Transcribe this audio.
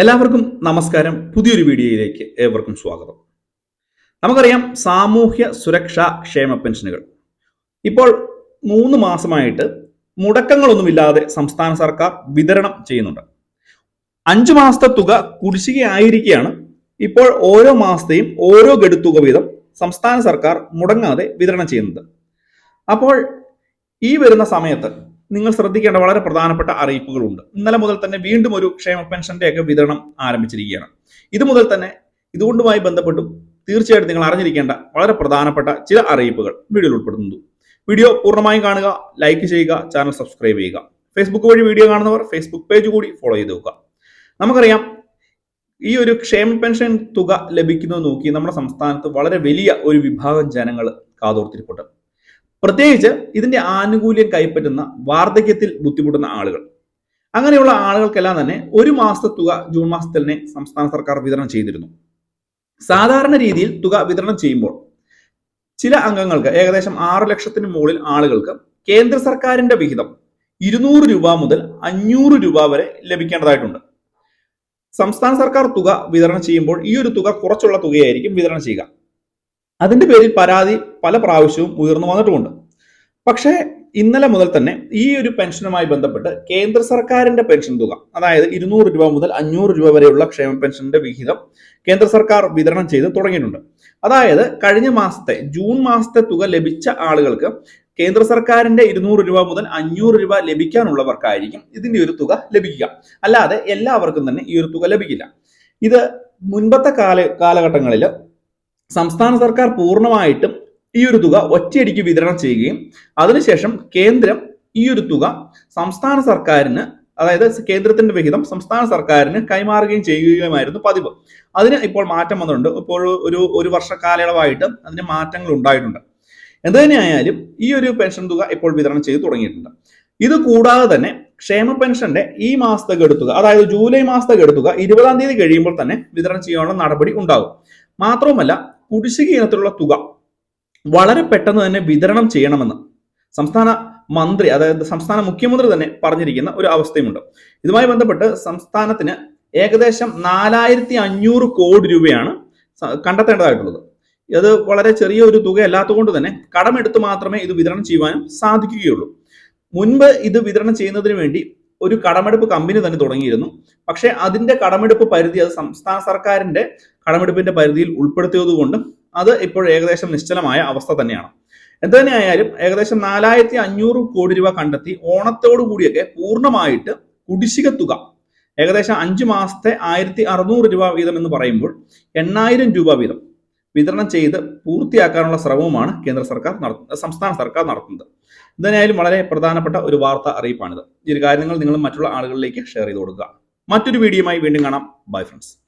എല്ലാവർക്കും നമസ്കാരം. പുതിയൊരു വീഡിയോയിലേക്ക് ഏവർക്കും സ്വാഗതം. നമുക്കറിയാം സാമൂഹ്യ സുരക്ഷാ ക്ഷേമ പെൻഷനുകൾ. ഇപ്പോൾ മൂന്ന് മാസമായിട്ട് മുടക്കങ്ങളൊന്നുമില്ലാതെ സംസ്ഥാന സർക്കാർ വിതരണം ചെയ്യുന്നുണ്ട്. അഞ്ചു മാസത്തെ തുക കുടിശ്ശികയായിരിക്കുകയാണ്. ഇപ്പോൾ ഓരോ മാസത്തെയും ഓരോ ഗഡു തുക വീതം സംസ്ഥാന സർക്കാർ മുടങ്ങാതെ വിതരണം ചെയ്യുന്നത് അപ്പോൾ ഈ വരുന്ന സമയത്ത് നിങ്ങൾ ശ്രദ്ധിക്കേണ്ട വളരെ പ്രധാനപ്പെട്ട അറിയിപ്പുകളുണ്ട്. ഇന്നലെ മുതൽ തന്നെ വീണ്ടും ഒരു ക്ഷേമ പെൻഷന്റെ ഒക്കെ വിതരണം ആരംഭിച്ചിരിക്കുകയാണ്. ഇത് മുതൽ തന്നെ ഇതുകൊണ്ടുമായി ബന്ധപ്പെട്ടും തീർച്ചയായിട്ടും നിങ്ങൾ അറിഞ്ഞിരിക്കേണ്ട വളരെ പ്രധാനപ്പെട്ട ചില അറിയിപ്പുകൾ വീഡിയോയിൽ ഉൾപ്പെടുന്നു വീഡിയോ പൂർണമായും കാണുക ലൈക്ക് ചെയ്യുക ചാനൽ സബ്സ്ക്രൈബ് ചെയ്യുക. ഫേസ്ബുക്ക് വഴി വീഡിയോ കാണുന്നവർ ഫേസ്ബുക്ക് പേജ് കൂടി ഫോളോ ചെയ്ത് നോക്കുക നമുക്കറിയാം ഈ ഒരു ക്ഷേമ പെൻഷൻ തുക ലഭിക്കുന്നത് നോക്കി നമ്മുടെ സംസ്ഥാനത്ത് വളരെ വലിയ ഒരു വിഭാഗം ജനങ്ങൾ കാതോർത്തിരിപ്പുണ്ട്. പ്രത്യേകിച്ച് ഇതിന്റെ ആനുകൂല്യം കൈപ്പറ്റുന്ന വാർദ്ധക്യത്തിൽ ബുദ്ധിമുട്ടുന്ന ആളുകൾ. അങ്ങനെയുള്ള ആളുകൾക്കെല്ലാം തന്നെ ഒരു മാസത്തെ തുക ജൂൺ മാസത്തിൽ തന്നെ സംസ്ഥാന സർക്കാർ വിതരണം ചെയ്തിരുന്നു. സാധാരണ രീതിയിൽ തുക വിതരണം ചെയ്യുമ്പോൾ ചില അംഗങ്ങൾക്ക് ഏകദേശം ആറ് ലക്ഷത്തിന് മുകളിൽ ആളുകൾക്ക് കേന്ദ്ര സർക്കാരിന്റെ വിഹിതം ഇരുന്നൂറ് രൂപ മുതൽ അഞ്ഞൂറ് രൂപ വരെ ലഭിക്കേണ്ടതായിട്ടുണ്ട്. സംസ്ഥാന സർക്കാർ തുക വിതരണം ചെയ്യുമ്പോൾ ഈ ഒരു തുക കുറച്ചുള്ള തുകയായിരിക്കും വിതരണം ചെയ്യുക. അതിന്റെ പേരിൽ പരാതി പല പ്രാവശ്യവും ഉയർന്നു വന്നിട്ടുമുണ്ട്. പക്ഷേ ഇന്നലെ മുതൽ തന്നെ ഈ ഒരു പെൻഷനുമായി ബന്ധപ്പെട്ട് കേന്ദ്ര സർക്കാരിന്റെ പെൻഷൻ തുക അതായത് ഇരുന്നൂറ് രൂപ മുതൽ അഞ്ഞൂറ് രൂപ വരെയുള്ള ക്ഷേമ പെൻഷന്റെ വിഹിതം കേന്ദ്ര സർക്കാർ വിതരണം ചെയ്ത് തുടങ്ങിയിട്ടുണ്ട്. അതായത് കഴിഞ്ഞ മാസത്തെ ജൂൺ മാസത്തെ തുക ലഭിച്ച ആളുകൾക്ക് കേന്ദ്ര സർക്കാരിന്റെ ഇരുന്നൂറ് രൂപ മുതൽ അഞ്ഞൂറ് രൂപ ലഭിക്കാനുള്ളവർക്കായിരിക്കും ഇതിന്റെ ഒരു തുക ലഭിക്കുക. അല്ലാതെ എല്ലാവർക്കും തന്നെ ഈ ഒരു തുക ലഭിക്കില്ല. ഇത് മുൻപത്തെ കാല കാലഘട്ടങ്ങളിൽ സംസ്ഥാന സർക്കാർ പൂർണമായിട്ടും ഈ ഒരു തുക ഒറ്റയടിക്ക് വിതരണം ചെയ്യുകയും അതിനുശേഷം കേന്ദ്രം ഈ ഒരു തുക സംസ്ഥാന സർക്കാരിന് അതായത് കേന്ദ്രത്തിന്റെ വിഹിതം സംസ്ഥാന സർക്കാരിന് കൈമാറുകയും ചെയ്യുകയുമായിരുന്നു പതിവ്. അതിന് ഇപ്പോൾ മാറ്റം വന്നിട്ടുണ്ട്. ഇപ്പോൾ ഒരു ഒരു വർഷ കാലയളവായിട്ട് അതിന് മാറ്റങ്ങൾ ഉണ്ടായിട്ടുണ്ട്. എന്ത് തന്നെയായാലും ഈ ഒരു പെൻഷൻ തുക ഇപ്പോൾ വിതരണം ചെയ്തു തുടങ്ങിയിട്ടുണ്ട്. ഇത് കൂടാതെ തന്നെ ക്ഷേമ പെൻഷന്റെ ഈ മാസത്തെ എടുത്തുക അതായത് ജൂലൈ മാസത്തെ എടുത്തുക ഇരുപതാം തീയതി കഴിയുമ്പോൾ തന്നെ വിതരണം ചെയ്യാനുള്ള നടപടി ഉണ്ടാകും. മാത്രവുമല്ല കുടിശ്ശിക ഇനത്തിലുള്ള തുക വളരെ പെട്ടെന്ന് തന്നെ വിതരണം ചെയ്യണമെന്ന് സംസ്ഥാന മന്ത്രി അതായത് സംസ്ഥാന മുഖ്യമന്ത്രി തന്നെ പറഞ്ഞിരിക്കുന്ന ഒരു അവസ്ഥയുമുണ്ട്. ഇതുമായി ബന്ധപ്പെട്ട് സംസ്ഥാനത്തിന് ഏകദേശം നാലായിരത്തി അഞ്ഞൂറ് കോടി രൂപയാണ് കണ്ടെത്തേണ്ടതായിട്ടുള്ളത്. ഇത് വളരെ ചെറിയ ഒരു തുക അല്ലാത്തതുകൊണ്ട് തന്നെ കടമെടുത്ത് മാത്രമേ ഇത് വിതരണം ചെയ്യുവാനും സാധിക്കുകയുള്ളൂ. മുൻപ് ഇത് വിതരണം ചെയ്യുന്നതിന് വേണ്ടി ഒരു കടമെടുപ്പ് കമ്പനി തന്നെ തുടങ്ങിയിരുന്നു. പക്ഷേ അതിന്റെ കടമെടുപ്പ് പരിധി അത് സംസ്ഥാന സർക്കാരിന്റെ കടമെടുപ്പിന്റെ പരിധിയിൽ ഉൾപ്പെടുത്തിയത് കൊണ്ട് അത് ഇപ്പോൾ ഏകദേശം നിശ്ചലമായ അവസ്ഥ തന്നെയാണ്. എന്ത് തന്നെയായാലും ഏകദേശം നാലായിരത്തി അഞ്ഞൂറ് കോടി രൂപ കണ്ടെത്തി ഓണത്തോടു കൂടിയൊക്കെ പൂർണമായിട്ട് കുടിശ്ശിക തുക ഏകദേശം അഞ്ച് മാസത്തെ ആയിരത്തി അറുന്നൂറ് രൂപ വീതം എന്ന് പറയുമ്പോൾ എണ്ണായിരം രൂപ വീതം വിതരണം ചെയ്ത് പൂർത്തിയാക്കാനുള്ള ശ്രമവുമാണ് കേന്ദ്ര സർക്കാർ നടത്തുന്നത് സംസ്ഥാന സർക്കാർ നടത്തുന്നത്. എന്തായാലും വളരെ പ്രധാനപ്പെട്ട ഒരു വാർത്ത അറിയിപ്പാണിത്. ഈ ഒരു കാര്യങ്ങൾ നിങ്ങൾ മറ്റുള്ള ആളുകളിലേക്ക് ഷെയർ ചെയ്ത് കൊടുക്കുക. മറ്റൊരു വീഡിയോയുമായി വീണ്ടും കാണാം. Bye friends